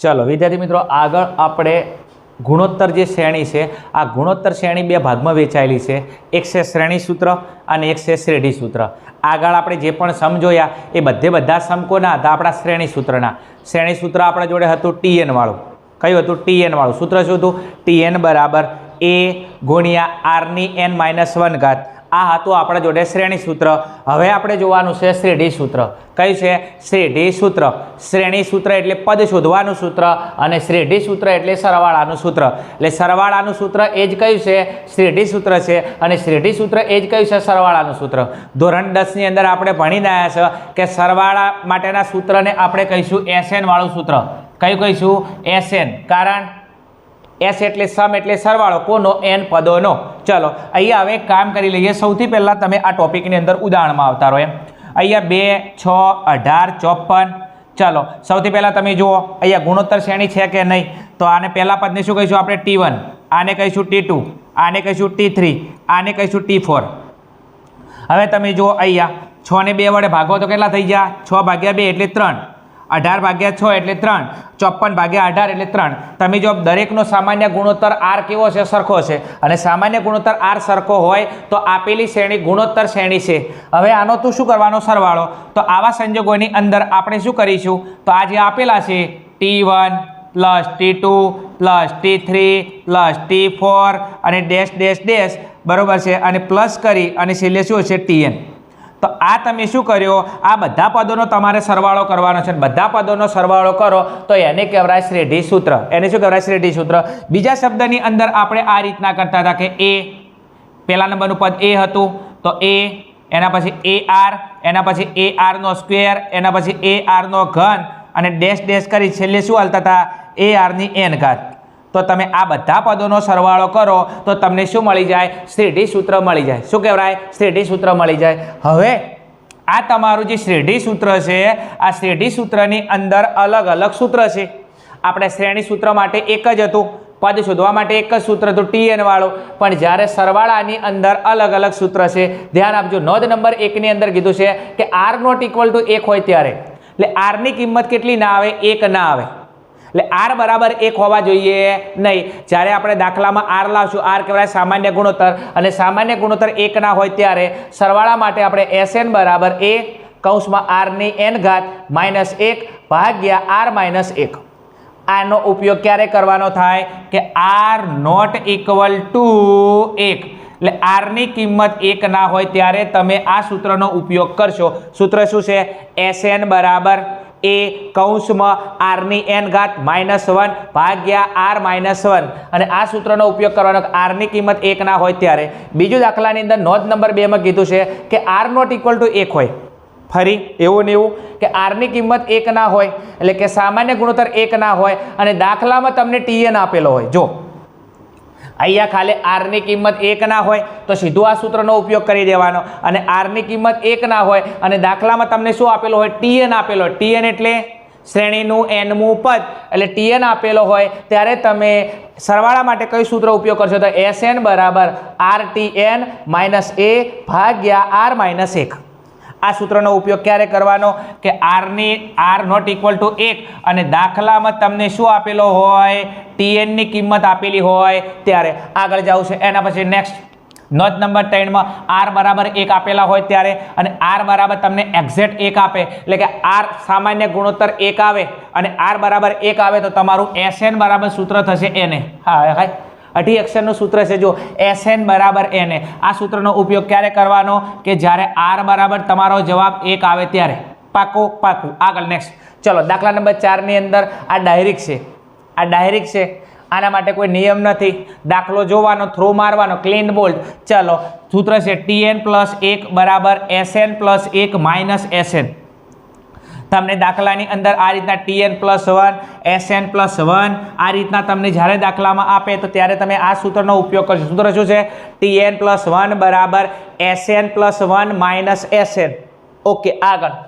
ચલો, વિદ્યાર્થી મિત્રો, આગળ આપણે ગુણોત્તર જે શ્રેણી છે, આ ગુણોત્તર શ્રેણી બે ભાગમાં વેચાયેલી છે. એક છે શ્રેણી સૂત્ર અને એક છે શ્રેઢી સૂત્ર. આગળ આપણે જે પણ સમ જોયા, એ બધે બધા સમકોના હતા, આપણા શ્રેણી સૂત્રના. શ્રેણી સૂત્ર આપણા જોડે હતું ટીએન વાળું. કયું હતું? ટીએનવાળું સૂત્ર શું હતું? ટીએન બરાબર એ ગુણ્યા આરની એન માઇનસ વન ઘાત આ હતું આપણા જોડે શ્રેણી સૂત્ર. હવે આપણે જોવાનું છે શ્રેઢી સૂત્ર. કયું છે? શ્રેઢી સૂત્ર. શ્રેણી સૂત્ર એટલે પદ શોધવાનું સૂત્ર અને શ્રેઢી સૂત્ર એટલે સરવાળાનું સૂત્ર. એટલે સરવાળાનું સૂત્ર એ જ કયું છે? શ્રેઢી સૂત્ર છે. અને શ્રેઢી સૂત્ર એ જ કયું છે? સરવાળાનું સૂત્ર. ધોરણ દસની અંદર આપણે ભણીને આવ્યા છે કે સરવાળા માટેના સૂત્રને આપણે કહીશું એસએન વાળું સૂત્ર. કયું કહીશું? એસએન. કારણ? એસ એટલે સમ એટલે સરવાળો. કોનો? એન પદોનો. ચલો, અહીંયા હવે કામ કરી લઈએ. સૌથી પહેલાં તમે આ ટોપિકની અંદર ઉદાહરણમાં આવતા રહો એમ. અહીંયા બે, છ, અઢાર, ચોપન. ચલો, સૌથી પહેલાં તમે જુઓ, અહીંયા ગુણોત્તર શ્રેણી છે કે નહીં? તો આને પહેલા પદને શું કહીશું આપણે? T one. આને કહીશું ટી ટુ. આને કહીશું ટી થ્રી. આને કહીશું ટી ફોર. હવે તમે જુઓ અહીંયા, છ ને બે વડે ભાગો તો કેટલા થઈ ગયા? છ ભાગ્યા બે એટલે ત્રણ. અઢાર ભાગ્યા છ એટલે ત્રણ, ચોપન ભાગ્યા અઢાર એટલે ત્રણ. તમે જો દરેકનો સામાન્ય ગુણોત્તર આર કેવો છે? સરખો છે. અને સામાન્ય ગુણોત્તર આર સરખો હોય તો આપેલી શ્રેણી ગુણોત્તર શ્રેણી છે. હવે આનો તું શું કરવાનો? સરવાળો. તો આવા સંજોગોની અંદર આપણે શું કરીશું? તો આ જે આપેલા છે, T one plus T two plus T three plus T four અને ડેશ ડેશ ડેશ, બરોબર છે? અને પ્લસ કરી અને છેલ્લે શું છે? ટીએન તો આ તમે શું કર્યો? આ બધા પદોનો તમારે સરવાળો કરવાનો છે. બધા પદોનો સરવાળો કરો તો એને કહેવાય શ્રેઢી સૂત્ર એને શું કહેવાય? શ્રેઢી સૂત્ર બીજા શબ્દની અંદર આપણે આ રીતના કરતા હતા કે એ, પહેલા નંબરનું પદ એ હતું, તો એ, એના પછી એ આર, એના પછી એ આરનો સ્ક્વેર, એના પછી એ આરનો ઘન, અને ડેશ ડેશ કરી છેલ્લે શું હાલતા હતા? એ આરની એન ઘાત. તો તમે આ બધા પદોનો સરવાળો કરો, તો તમને શું મળી જાય? શ્રેઢી સૂત્ર મળી જાય. શું કહેવાય? શ્રેઢી સૂત્ર મળી જાય. હવે આ તમારું જે શ્રેઢી સૂત્ર છે, આ શ્રેઢી સૂત્રની અંદર અલગ અલગ સૂત્ર છે. આપણે શ્રેણી સૂત્ર માટે એક જ હતું. પદ શોધવા માટે એક જ સૂત્ર હતું ટીએન વાળું. પણ જ્યારે સરવાળાની અંદર અલગ અલગ સૂત્ર છે, ધ્યાન આપજો, નોંધ નંબર એકની અંદર કીધું છે કે આર નોટ ઇક્વલ ટુ એક હોય ત્યારે. એટલે આરની કિંમત કેટલી ના આવે? એક ના આવે. એટલે આર બરાબર એક હોવા જોઈએ નહીં. જ્યારે આપણે દાખલામાં આર લાવશું, આર કહેવાય સામાન્ય ગુણોત્તર. અને સામાન્ય ગુણોત્તર એક ના હોય ત્યારે સરવાળા માટે આપણે એસએન બરાબર એ કૌંસમાં આરની એન ઘાત માઇનસ એક ભાગ્યા આર માઇનસ એક. આનો ઉપયોગ ક્યારે કરવાનો થાય? કે આર નોટ ઇક્વલ ટુ એક. એટલે આરની કિંમત એક ના હોય ત્યારે તમે આ સૂત્રનો ઉપયોગ કરશો. સૂત્ર શું છે? એસએન બરાબર એ કૌંસમાં આરની એન ઘાત માઇનસ વન ભાગ્યા આર માઇનસ વન. અને આ સૂત્રનો ઉપયોગ કરવાનો આરની કિંમત એક ના હોય ત્યારે. બીજું દાખલાની અંદર નોંધ નંબર બેમાં કીધું છે કે આર નોટ ઇક્વલ ટુ એક હોય. ફરી એવું ને એવું કે આરની કિંમત એક ના હોય, એટલે કે સામાન્ય ગુણોત્તર એક ના હોય અને દાખલામાં તમને ટીએન આપેલો હોય. જો અહીંયા ખાલી આરની કિંમત એક ના હોય તો સીધું આ સૂત્રનો ઉપયોગ કરી દેવાનો. અને આરની કિંમત એક ના હોય અને દાખલામાં તમને શું આપેલો હોય? ટીએન આપેલો હોય. ટીએન એટલે શ્રેણીનું એનમું પદ. એટલે ટીએન આપેલો હોય ત્યારે તમે સરવાળા માટે કયું સૂત્ર ઉપયોગ કરશો? તો એસ એન બરાબર R T N minus A ભાગ્યા આર માઇનસ એક. આ સૂત્રનો ઉપયોગ ક્યારે કરવાનો? કે આરની આર નોટ ઇક્વલ ટુ એક. અને દાખલામાં તમને શું આપેલો હોય? ટીએનની કિંમત આપેલી હોય ત્યારે. આગળ જવું છે. એના પછી નેક્સ્ટ નોંધ નંબર ત્રણમાં આર બરાબર એક આપેલા હોય ત્યારે. અને આર બરાબર તમને એક્ઝેક્ટ એક આપે. એટલે કે આર સામાન્ય ગુણોત્તર એક આવે. અને આર બરાબર એક આવે તો તમારું એસએન બરાબર સૂત્ર થશે એને હા હા અઢી અક્ષરનું સૂત્ર છે જો એસએન બરાબર એને. આ સૂત્રનો ઉપયોગ ક્યારે કરવાનો? કે જ્યારે આર બરાબર તમારો જવાબ એક આવે ત્યારે. પાકો, પાકું. આગળ નેક્સ્ટ ચલો, દાખલા નંબર ચારની અંદર આ ડાયરેક છે. આ ડાયરેક છે. આના માટે કોઈ નિયમ નથી. દાખલો જોવાનો થ્રો મારવાનો ક્લીન બોલ્ડ ચલો, સૂત્ર છે ટીએન પ્લસ એક બરાબર એસએન પ્લસ એક માઇનસ એસએન તમને દાખલાની અંદર આ રીતના T N plus one S N plus one આ રીતના તમને જ્યારે દાખલામાં આપે તો ત્યારે તમે આ સૂત્રનો ઉપયોગ કરશો. સૂત્ર શું છે? ટીએન પ્લસ વન બરાબર S N plus one minus S N okay આગળ.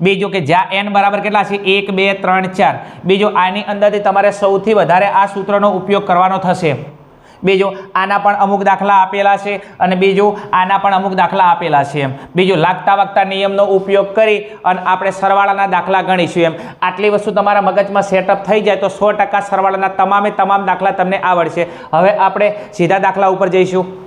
બીજું કે જ્યાં એન બરાબર કેટલા છે? એક, બે, ત્રણ, ચાર. બીજું આની અંદરથી તમારે સૌથી વધારે આ સૂત્રનો ઉપયોગ કરવાનો થશે. બીજું, આના પણ અમુક દાખલા આપેલા છે અને બીજું, આના પણ અમુક દાખલા આપેલા છે એમ. બીજું, લાગતા વાગતા નિયમનો ઉપયોગ કરી અને આપણે સરવાળાના દાખલા ગણીશું એમ. આટલી વસ્તુ તમારા મગજમાં સેટઅપ થઈ જાય તો સો સરવાળાના તમામે તમામ દાખલા તમને આવડશે. હવે આપણે સીધા દાખલા ઉપર જઈશું.